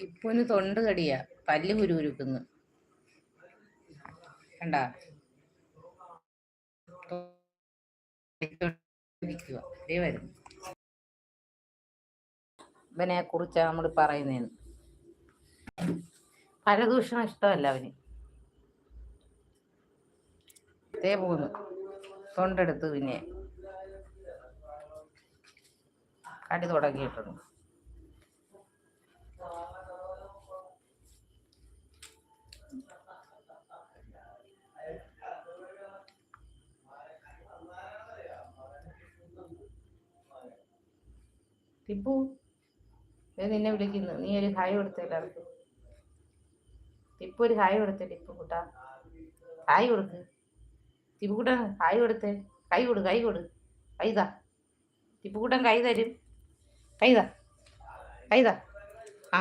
ഇപ്പൊന്ന് തൊണ്ട് കടിയാ പല്ല് കുരുകുരുക്കുന്നു. കണ്ട? വരുന്നു. ഇവനെ കുറിച്ചാ നമ്മൾ പറയുന്നതെന്ന് പരദൂഷണം ഇഷ്ടമല്ല അവന്. തേ പോകുന്നു. തൊണ്ടെടുത്ത് പിന്നെ. കടി തുടങ്ങിയിട്ടുണ്ട്. ടിപ്പു ദേ നിന്നെ വിളിക്കുന്നു. നീ ഒരു ഹായ് കൊടുത്ത ടിപ്പു ഒരു ഹായ് കൊടുത്തേ ടിപ്പു കൂട്ടാ. ഹായ് കൊടുക്ക്. ടിപ്പു കൂട്ടാ ഹായ് കൊടുത്തേ. കൈ കൊടു കൈ കൊടു കൈതാ ടിപ്പു കൂട്ടൻ കൈ തരും. കൈതാ. കൈതാ. ആ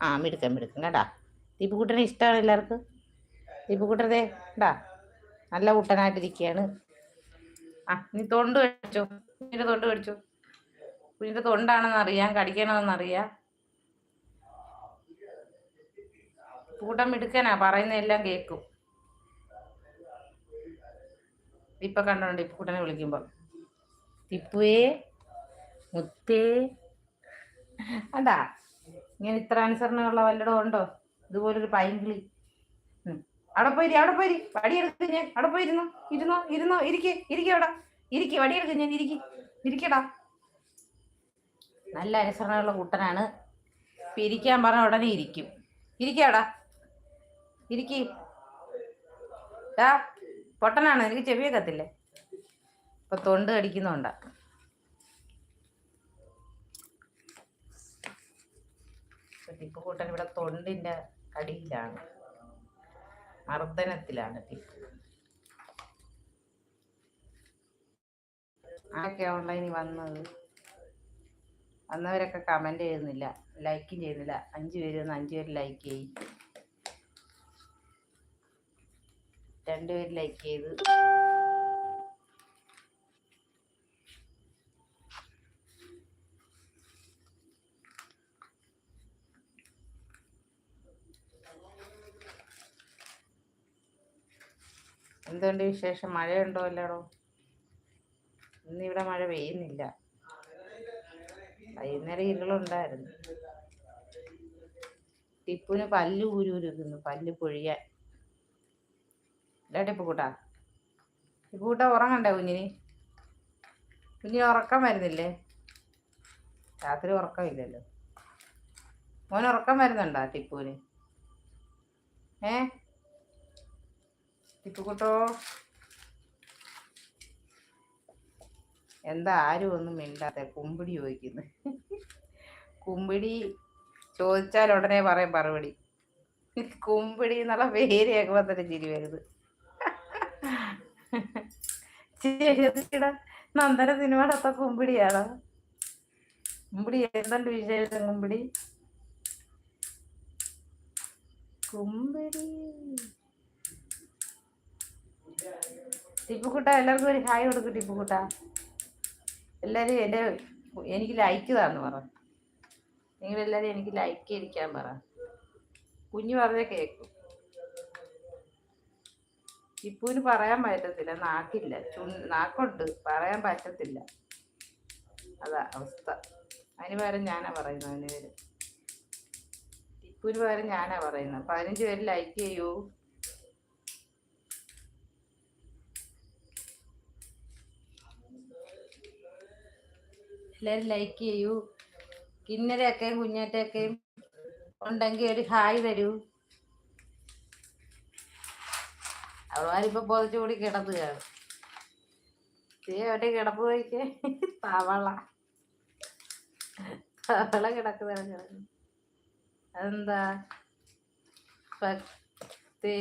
ആ മിടുക്കം മിടുക്കം കേട്ടാ ടിപ്പു കൂട്ടനെ ഇഷ്ടമാണ് എല്ലാവർക്കും. ടിപ്പു കൂട്ടനെ കേട്ടാ നല്ല കുട്ടനായിട്ടിരിക്കുകയാണ് ആ നീ തൊണ്ട് കഴിച്ചോ കുഞ്ഞിന്റെ തൊണ്ട് കഴിച്ചോ കുഞ്ഞിന്റെ തൊണ്ടാണെന്ന് അറിയാം കടിക്കണമെന്ന് അറിയാം. കൂട്ടം മിടുക്കനാ പറയുന്ന എല്ലാം കേക്കും. ഇപ്പൊ കണ്ടോണ്ട് ഇപ്പൊ കൂട്ടനെ വിളിക്കുമ്പോ. തിപ്പുവേ മുത്തേ അതാ ഇങ്ങനെ ഇത്ര അനുസരണമുള്ള വല്ലടോ ഉണ്ടോ? ഇതുപോലൊരു പൈങ്കിളി. അവിടെ പോയിരി അവിടെ പോയിരി. വടിയെടുത്ത് ഞാൻ. അവിടെ പോയിരുന്നോ ഇരുന്നോ. ഇരുന്നോ ഇരിക്കേ ഇരിക്കെ അവിടെ. ഇരിക്കെ വടിയെടുക്ക് ഞാൻ. ഇരിക്കി. ഇരിക്കടാ. നല്ല അനുസരണമുള്ള കുട്ടനാണ്. ഇരിക്കാൻ പറഞ്ഞ ഉടനെ ഇരിക്കും. ഇരിക്കാടാ. ഇരിക്കി. പൊട്ടനാണ്. എനിക്ക് ചെവിയെ കത്തില്ലേ ഇപ്പൊ തൊണ്ട് കടിക്കുന്നുണ്ടാ. ടിപ്പു കൂട്ടൻ ഇവിടെ തൊണ്ടിന്റെ അടിയിലാണ് മർദ്ദനത്തിലാണ് തിപ്പ് ആരൊക്കെ ഓൺലൈനിൽ വന്നത്? വന്നവരൊക്കെ കമന്റ് ചെയ്യുന്നില്ല. ലൈക്കും ചെയ്യുന്നില്ല. അഞ്ച് പേര് വന്ന് അഞ്ച് പേര് ലൈക്ക് ചെയ്യും രണ്ടുപേര് ലൈക്ക് ചെയ്ത്. എന്തുകൊണ്ട് വിശേഷം. മഴയുണ്ടോ അല്ലടോ? ഇന്നിവിടെ മഴ പെയ്യുന്നില്ല. വൈകുന്നേരം ഇരുളുണ്ടായിരുന്നു ടിപ്പുവിന് പല്ല് ഊരൂരിക്കുന്നു പല്ല് പൊഴിയാൻ. ഇല്ല ടിപ്പുകൂട്ടാ ടിപ്പുകൂട്ട ഉറങ്ങണ്ടേ കുഞ്ഞിന്? കുഞ്ഞിന് ഉറക്കം വരുന്നില്ലേ? രാത്രി ഉറക്കമില്ലല്ലോ മോൻ ഉറക്കം വരുന്നുണ്ടോ ടിപ്പുവിന്? ഏ? ടിപ്പുക്കുട്ടോ എന്താ ആരും ഒന്നും മിണ്ടാത്ത കുമ്പിടി ചോദിക്കുന്നു. കുമ്പിടി ചോദിച്ചാൽ ഉടനെ പറയും മറുപടി. കുമ്പിടി എന്നുള്ള പേര് കേൾക്കുമ്പോൾ തന്നെ ചിരി വരുത്. നന്ദന സിനിമയുടെ കുമ്പിടിയാണോ? കുമ്പിടി എന്തുണ്ട് വിശേഷം കുമ്പിടി? കുമ്പിടി. ടിപ്പുക്കുട്ട എല്ലാവർക്കും ഒരു ഹായ് കൊടുക്കും ടിപ്പുക്കുട്ട. എല്ലാവരും എന്റെ എനിക്ക് ലൈക്ക് താന്ന് പറ. നിങ്ങളെല്ലാവരും എനിക്ക് ലൈക്ക് ഇരിക്കാൻ പറ. കുഞ്ഞു പറഞ്ഞേ കേൾക്കും ടിപ്പുവിന് പറയാൻ പറ്റത്തില്ല. നാക്കില്ല. ചു നാക്കുണ്ട്. പറയാൻ പറ്റത്തില്ല. അതാ അവസ്ഥ. അതിന് പകരം ഞാനാ പറയുന്നത് അതിന് പേര്. ടിപ്പുവിന് പകരം ഞാനാ പറയുന്നത്. പതിനഞ്ച് പേര് ലൈക്ക് ചെയ്യൂ. എല്ലാവരും ലൈക്ക് ചെയ്യൂ. കിന്നരൊക്കെയും കുഞ്ഞേറ്റൊക്കെയും ഉണ്ടെങ്കിൽ ഒരു ഹായ് തരൂ അവന്മാരിപ്പോ പോലത്തെ കൂടി കിടന്ന് കാണും തീ അവിടെ കിടപ്പ് പോയിക്കേ തവള. തവള കിടക്കുന്ന അതെന്താ? പത്തേ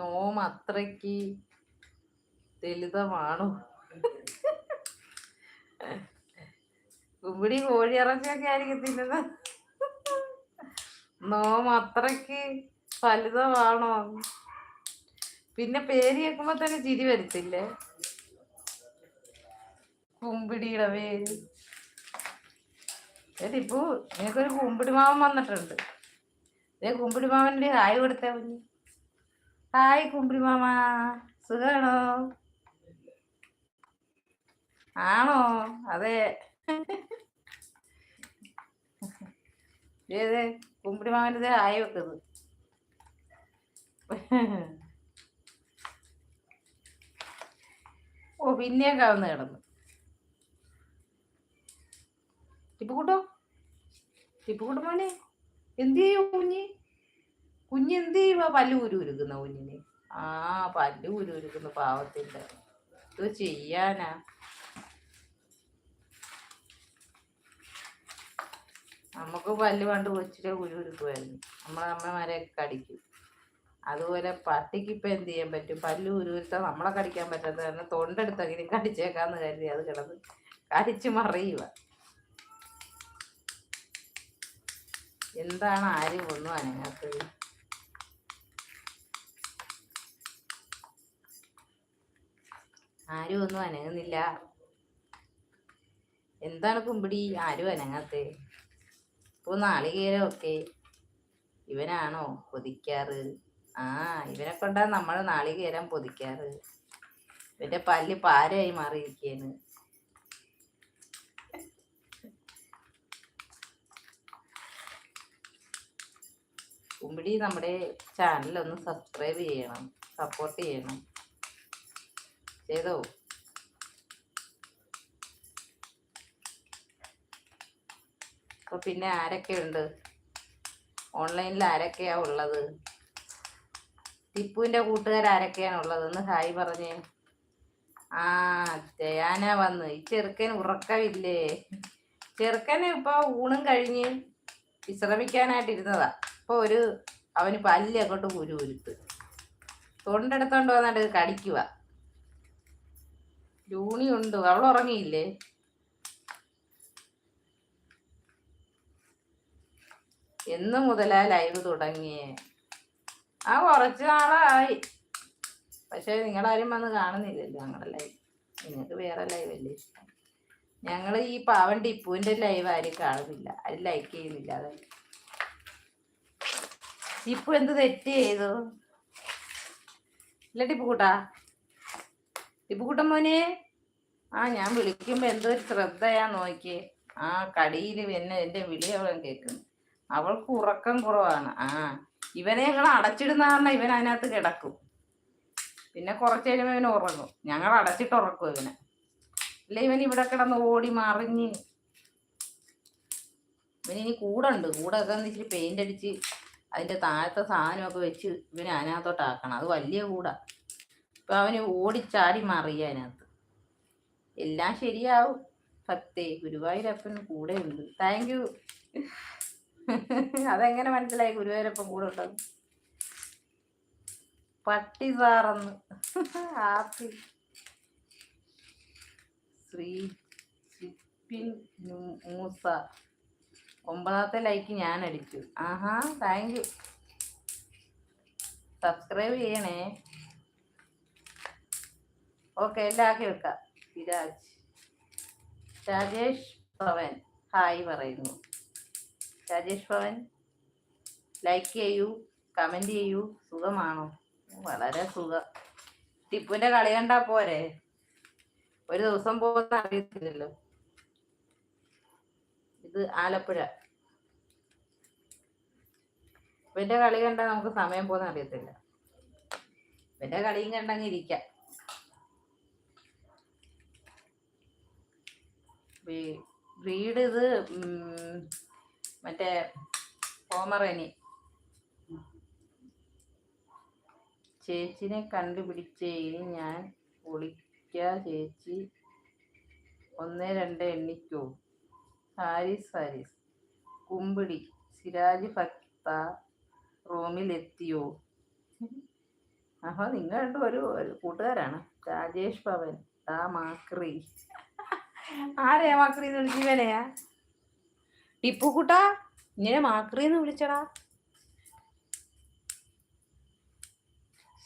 നോം അത്രയ്ക്ക് ലളിതമാണോ കുമ്പിടി കോഴി ഇറച്ചിയൊക്കെ ആയിരിക്കും തിന്നുന്നത്. നോം അത്രയ്ക്ക് ഫലിതമാണോ? പിന്നെ പേര് കേൾക്കുമ്പോ തന്നെ ചിരി വരത്തില്ലേ? കുമ്പിടിയുടെ പേര്. ഏതിപ്പോ നിനക്കൊരു കുമ്പിടി മാവൻ വന്നിട്ടുണ്ട്. ഏ കുമ്പിടി മാവന്റെ ഹായ് കൊടുത്തേ കുഞ്ഞ്. ഹായ് കുമ്പിടി മാമ സുഖാണോ? ആണോ? അതെ. ഏത്? കുമ്പിടി മാമന്റെ ആയി വെക്കുന്നത്. ഓ പിന്നെയും കവന്ന് കിടന്നു. ടിപ്പുകൂട്ടോ ടിപ്പുകൂട്ട മോനെ എന്ത് ചെയ്യും കുഞ്ഞ്? കുഞ്ഞ് എന്ത് ചെയ്യുക പല്ല് ഉരുക്കുന്ന കുഞ്ഞിന്. ആ പല്ല് ഉരുക്കുന്ന പാവത്തിന്റെ. ഇത് ചെയ്യാനാ? നമുക്ക് പല്ല് പണ്ട് കൊച്ചിലെ ഉരുക്കുമായിരുന്നു നമ്മളെ അമ്മമാരെയൊക്കെ കടിക്കും. അതുപോലെ പട്ടിക്ക് ഇപ്പം എന്ത് ചെയ്യാൻ പറ്റും? പല്ല് ഉരുത്താൻ നമ്മളെ കടിക്കാൻ പറ്റാത്ത കാരണം തൊണ്ടെടുത്തെങ്കിലും കടിച്ചേക്കാന്ന് കരുതി അത് കിടന്ന് കടിച്ച് മറിയുക എന്താണ് ആരും ഒന്നും അനങ്ങാത്തത്? ആരും ഒന്നും അനങ്ങുന്നില്ല. എന്താണ് കുമ്പിടി? ആരും അനങ്ങാത്തേ ഇപ്പൊ നാളികേരമൊക്കെ ഇവനാണോ പൊതിക്കാറ്? ആ ഇവനെ കൊണ്ടാ നമ്മൾ നാളികേരം പൊതിക്കാറ്. ഇവന്റെ പല്ല് പാരയായി മാറിയിരിക്കേന്ന് കുമ്പിടി നമ്മുടെ ചാനലൊന്ന് സബ്സ്ക്രൈബ് ചെയ്യണം സപ്പോർട്ട് ചെയ്യണം. ചെയ്തോ? അപ്പൊ പിന്നെ ആരൊക്കെയുണ്ട്? ഓൺലൈനിൽ ആരൊക്കെയാ ഉള്ളത്? ടിപ്പുവിന്റെ കൂട്ടുകാർ ആരൊക്കെയാണ് ഉള്ളത്? ഒന്ന് ഹായ് പറഞ്ഞേ. ആ ജയാന വന്ന്. ഈ ചെറുക്കൻ ഉറക്കമില്ലേ? ചെറുക്കൻ ഇപ്പൊ ഊണും കഴിഞ്ഞ് വിശ്രമിക്കാനായിട്ടിരുന്നതാ ഇരുന്നതാ. ഇപ്പൊ ഒരു അവന് പല്ല് അങ്ങോട്ട് കുരു ഉരുത്ത് തൊണ്ടെടുത്തോണ്ട് വന്നിട്ട് കടിക്കുക ജൂണി ഉണ്ട്. അവൾ ഉറങ്ങിയില്ലേ? എന്ന് മുതലാ ലൈവ് തുടങ്ങിയേ. ആ കുറച്ച് നാളായി. പക്ഷെ നിങ്ങളാരും വന്ന് കാണുന്നില്ലല്ലോ ഞങ്ങളുടെ ലൈവ് നിങ്ങൾക്ക് വേറെ ലൈവ് അല്ലേ ഇഷ്ടം? ഞങ്ങൾ ഈ പാവൻ ടിപ്പുവിന്റെ ലൈവ് ആരും കാണുന്നില്ല. ആരും ലൈക്ക് ചെയ്യുന്നില്ല. അതെ. ടിപ്പു എന്ത് തെറ്റ് ചെയ്തു? ഇല്ല ടിപ്പു കൂട്ടാ. ടിപ്പു കൂട്ടം മോനെ. ആ ഞാൻ വിളിക്കുമ്പോൾ എന്തോ ഒരു ശ്രദ്ധയാ നോക്കിയേ. ആ കടിയിൽ എന്നെ എന്റെ വിളി അവൻ കേൾക്കുന്നു. അവൾക്ക് ഉറക്കം കുറവാണ്. ആ ഇവനെ ഞങ്ങൾ അടച്ചിടുന്ന കാരണം ഇവൻ അതിനകത്ത് കിടക്കും. പിന്നെ കുറച്ച് കഴിയുമ്പോൾ ഇവൻ ഉറങ്ങും. ഞങ്ങൾ അടച്ചിട്ട് ഉറക്കും ഇവനെ. അല്ല ഇവൻ ഇവിടെ കിടന്ന് ഓടി മറിഞ്ഞ്. ഇവനിനി കൂടുണ്ട് കൂടൊക്കെ ഇച്ചിരി പെയിന്റ് അടിച്ച് അതിന്റെ താഴത്തെ സാധനമൊക്കെ വെച്ച് ഇവന് അതിനകത്തോട്ടാക്കണം അത് വലിയ കൂടാ. ഇപ്പം അവന് ഓടിച്ചാടി മറിയ അതിനകത്ത്. എല്ലാം ശരിയാവും. സത്യേ ഗുരുവായൂരപ്പൻ കൂടെ ഉണ്ട്. താങ്ക് യു അതെങ്ങനെ മനസ്സിലായി ഗുരുവായൂരപ്പം കൂടെ ഉണ്ടത് പട്ടി ഹാപ്പി ശ്രീ സിപ്പിൻ മൂസ. ഒമ്പതാമത്തെ ലൈക്ക് ഞാൻ അടിച്ചു. ആഹാ താങ്ക് യു സബ്സ്ക്രൈബ് ചെയ്യണേ. ഓക്കെ എല്ലാം ആക്കി വെക്കാം. വിരാജ്. രാജേഷ് പവൻ ഹായ് പറയുന്നു. രാജേഷ് ഭവൻ ലൈക്ക് ചെയ്യൂ കമന്റ് ചെയ്യൂ. സുഖമാണോ? വളരെ സുഖം. ടിപ്പുവിന്റെ കളി കണ്ടാ പോരെ? ഒരു ദിവസം പോകുന്ന അറിയത്തില്ലല്ലോ. ഇത് ആലപ്പുഴ. ഇവന്റെ കളി കണ്ടാൽ നമുക്ക് സമയം പോകുന്ന അറിയത്തില്ല. ഇവന്റെ കളിയും കണ്ടങ്ങ് ഇരിക്കാം. വീട് ഇത് മറ്റേ ഓമറേനി. ചേച്ചിനെ കണ്ടുപിടിച്ചേ ഞാൻ ഒളിക്ക ചേച്ചി. ഒന്ന് രണ്ട് എണ്ണിക്കോ. ഹാരിസ് ഹാരിസ് കുമ്പിടി. സിരാജ് ഭക്ത റൂമിലെത്തിയോ? അപ്പൊ നിങ്ങൾ ഒരു കൂട്ടുകാരാണ്. രാജേഷ് പവൻ ആ മാക്രി. ആരെയാ മാക്രി എന്ന് വിളിച്ച ഇവനെയാ? ടിപ്പു കൂട്ടാ ഇങ്ങനെ മാക്രി എന്ന് വിളിച്ചടാ.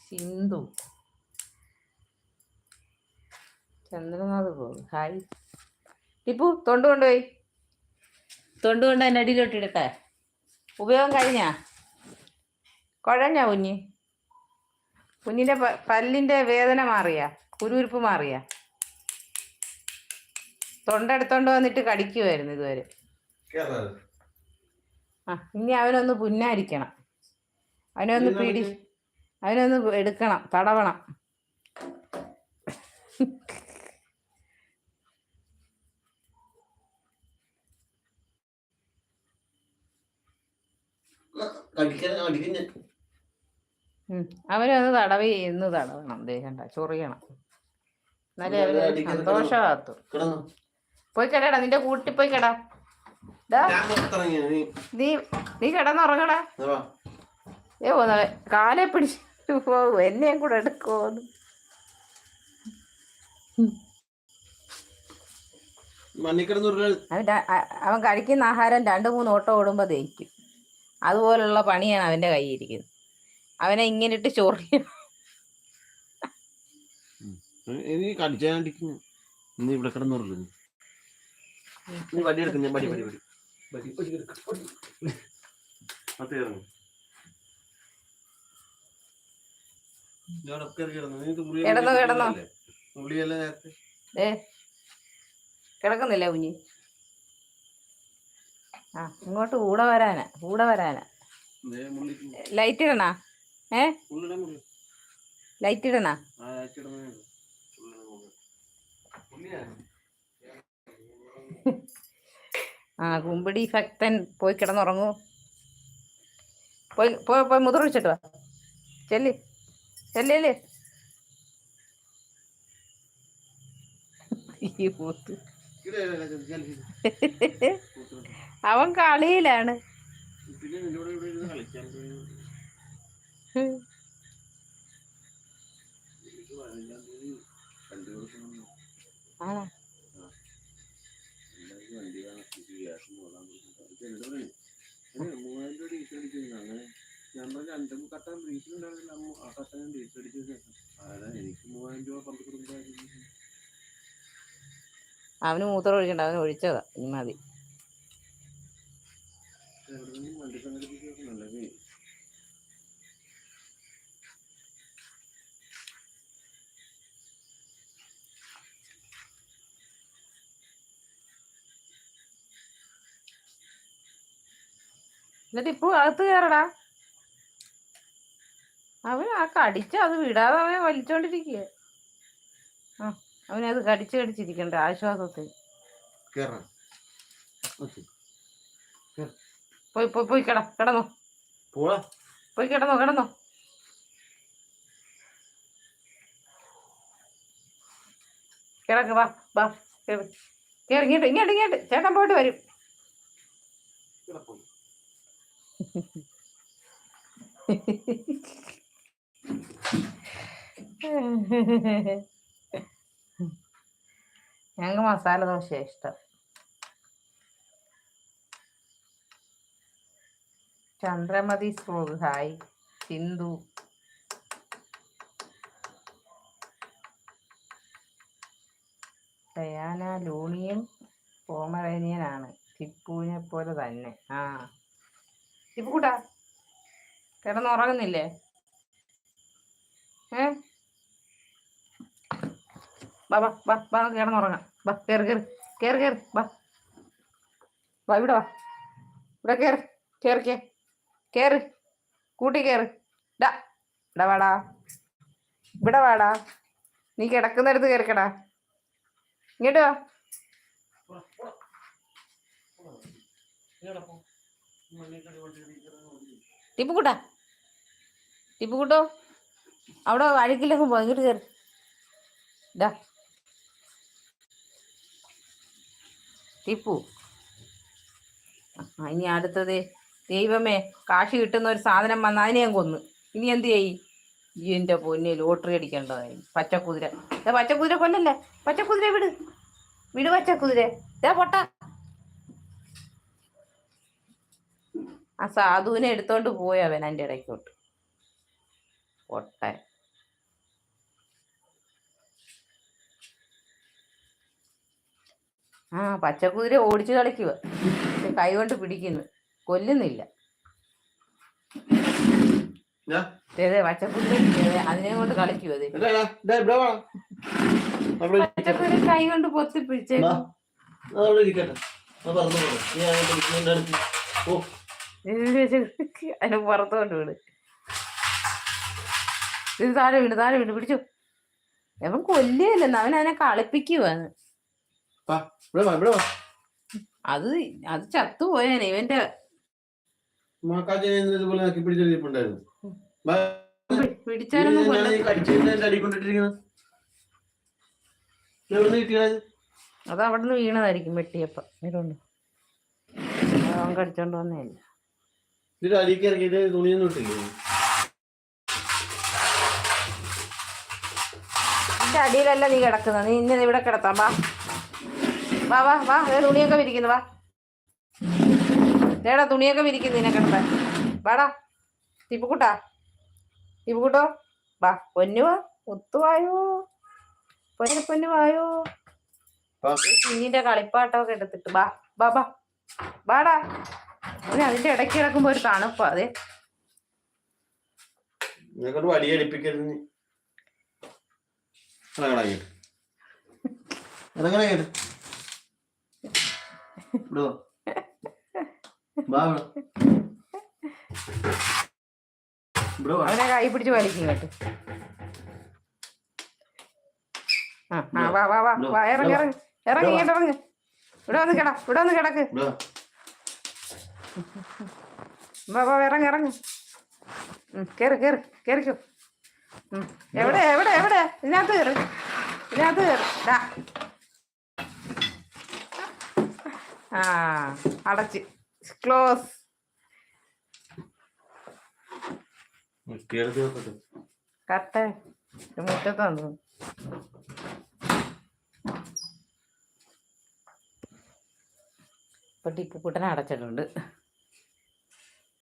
സിന്ധു. ചന്ദ്രനാഥ് പോകും ഹായ് ടിപ്പു തൊണ്ട് കൊണ്ടുപോയി. തൊണ്ട് കൊണ്ട് അതിന്റെ അടിയിലോട്ടിടട്ടെ ഉപയോഗം കഴിഞ്ഞാ? കുഴഞ്ഞാ കുഞ്ഞ്. കുഞ്ഞിന്റെ പല്ലിന്റെ പല്ലിന്റെ വേദന മാറിയ കുരുവിരിപ്പ് മാറിയ. തൊണ്ടെടുത്തോണ്ട് വന്നിട്ട് കടിക്കുമായിരുന്നു ഇതുവരെ. ആ ഇനി അവനൊന്ന് പുന്നാരിക്കണം. അവനൊന്ന് പിടി അവനൊന്ന് എടുക്കണം തടവണം. അവനൊന്ന് തടവി ഇന്ന് തടവണം ദേഹണ്ട ചൊറിയണം. എന്നാലേ അവന് സന്തോഷമാകത്തു. പോയി കിടടാ നിന്റെ കൂട്ടി പോയി കിടാ. നീ നീ നീ കിടന്നുറങ്ങടാ. ഏ പോന്നവൻ കാലെ പിടിച്ചു പോകും എന്നെയും കൂടെ എടുക്കുമോന്ന് അവൻ കഴിക്കുന്ന ആഹാരം രണ്ടു മൂന്ന് ഓട്ടം ഓടുമ്പോൾ ദഹിക്കും. അതുപോലുള്ള പണിയാണ് അവന്റെ കയ്യിരിക്കുന്നത് അവനെ ഇങ്ങനെ ഇട്ട് ചൊറിയ നീ ഇവിടെ അടിക്കുന്നു നീ ഇവിടെ കിടന്ന് കിടക്കുന്നില്ല കുഞ്ഞി? ആ ഇങ്ങോട്ട് കൂടെ വരാനാ കൂടെ വരാനാ. ദേ ലൈറ്റ് ഇടണാ? ഏ. ലൈറ്റ് ഇടണാ? ആ, കുമ്പിടി ഭക്തൻ പോയി കിടന്നുറങ്ങൂ. പോയി പോയി പോയി മുതിർവിച്ചിട്ട് വാ. ചെല്ലി ചെല്ലേ. അവൻ കളിയിലാണ്. പിന്നെ നിന്റെ കൂടെ ഇവിടെ ഇരുന്ന് കളിക്കാൻ പോയി. എനിക്ക് പതിനഞ്ചാം തീയതി വണ്ടി കൊടുക്കണം. ആണോ ഞാൻ പറഞ്ഞ എനിക്ക് മൂവായിരം രൂപ അവന് മൂത്രം ഒഴിക്കണ്ട അവന് ഒഴിച്ചതാ ഇനി മതി. എന്നിട്ട് ഇപ്പൊ അകത്ത് കയറടാ അവൻ ആ കടിച്ച അത് വിടാതെ അവനെ വലിച്ചോണ്ടിരിക്കുക ആ അവനത് കടിച്ച് കടിച്ചിരിക്കണ്ട ആശ്വാസത്തിൽ. പോയി പോയി പോയി കിട കിടന്നോ. പോയി കിടന്നോ കിടന്നോ. കിടക്ക് വാ വാ ഇങ്ങോട്ട് ഇങ്ങോട്ട് ഇങ്ങോട്ട്. ചേട്ടൻ പോയിട്ട് വരും. ഞങ്ങൾക്ക് മസാല ദോശ ഇഷ്ടം. ചന്ദ്രമതി ഹായ് സിന്ധു. ഡയാന ലൂണിയും പോമറേനിയനാണ്. ടിപ്പുവിനെ പോലെ തന്നെ. ആ. ടിപ്പു കൂട്ടാ. കിടന്നുറങ്ങുന്നില്ലേ ഏ? വാ വാ വാ കിടന്നുറങ്ങാം വാ കയറി കയറി കയറി കയറി വാ. വാ ഇവിടെ വാ. ഇവിടെ കയറി കയറിക്കേ കയറി കൂട്ടി കയറി ഡാ ഇവിടെ വാടാ. ഇവിടെ വാടാ. നീ കിടക്കുന്നിടത്ത് കയറിക്കടാ ഇങ്ങോട്ട് വാ. ടിപ്പുക്കുട്ടാ ടിപ്പുക്കുട്ടോ അവിടെ അഴുക്കിലേക്ക് പോ ഇങ്ങോട്ട് കയറി ഡാ ടിപ്പു. ഇനി അടുത്തത് ദൈവമേ കാശ് കിട്ടുന്ന ഒരു സാധനം വന്ന അതിനെ ഞാൻ കൊന്നു. ഇനി എന്ത് ചെയ്യി? എന്റെ പൊന്നെ ലോട്ടറി അടിക്കേണ്ടതായി. പച്ചക്കുതിര. പച്ചക്കുതിര കൊല്ലല്ലേ? പച്ചക്കുതിര വിട്. വിട് പച്ചക്കുതിര. ഇതാ പൊട്ട. ആ സാധുവിനെ എടുത്തോണ്ട് പോയി അവൻ എന്റെ ഇടയ്ക്കോട്ട്. പൊട്ട ആ പച്ചക്കുതിര ഓടിച്ചു കളിക്കുക കൈ കൊണ്ട് പിടിക്കുന്നു. കൊല്ലുന്നില്ല. പച്ചക്കുതിര അതിനെ കൊണ്ട് കളിക്കുക. പച്ചക്കുതിര കൈ കൊണ്ട് പൊത്തി പിടിച്ചേക്കാം ഓ അതിന് പുറത്തോണ്ട് വീട്. ഇത് താഴെ വീണ് താഴെ വീണ് പിടിച്ചു. അവൻ കൊല്ലുകയല്ലെന്ന് അവൻ അതിനെ കളിപ്പിക്കുവാന്ന് അത് അത് ചത്തുപോയേനെ ഇവന്റെ. പിടിച്ചാലൊന്നും അത് അവിടെ നിന്ന് വീണതായിരിക്കും വെട്ടിയപ്പ. ഇതുകൊണ്ട് അവൻ കടിച്ചോണ്ട് വന്നേല്ല ഇതിന്റെ അരിക്ക് ഇറക്കിയിട്ട് തുണിയൊന്നും ഇട്ടില്ലേ? ഇതിന്റെ അടിയിലല്ല നീ കിടക്കുന്നത്. നീ ഇന്ന ഇവിടെ കിടത്താം. വാ. വാ വാ വാ. തുണിയൊക്കെ വിരിക്കുന്നു വാ. ഏടാ തുണിയൊക്കെ വിരിക്കുന്നു നിന്നെ കിടത്താൻ. വാടാ. തിപ്പുക്കുട്ടാ. തിപ്പുക്കുട്ടോ. വാ പൊന്നു വാ. ഒത്തുവായോ. പൊന്നു പൊന്നു വായോ. കുഞ്ഞിന്റെ കളിപ്പാട്ടമൊക്കെ എടുത്തിട്ട് വാ വാ വാ. വാടാ. പിന്നെ അതിന്റെ ഇടയ്ക്ക് കിടക്കുമ്പോ ഒരു തണുപ്പാ അതെ. അവനെ കൈ പിടിച്ച് വലിക്കും കേട്ടോ ആ വാ. വാ വാ ഇറങ്ങി ഇറങ്ങി. ഇറങ്ങി ഇങ്ങോട്ട് ഇറങ്ങി. ഇവിടെ വന്ന് കിടക്ക് ഇവിടെ വന്ന് കിടക്ക്. ഇറങ്ങി ഇറങ്ങി. കയറി കേറ് കേറ് കേറിക്കോ. ഉം, എവിടെ എവിടെ എവിടെ? ഇതിനകത്ത് കയറി ഇതിനകത്ത് കയറി ആ അടച്ച്. ക്ലോസ്. കട്ടെ. മുറ്റത്ത് വന്നു. ഇപ്പൊ ടിപ്പുക്കൂട്ടനെ അടച്ചിട്ടുണ്ട്.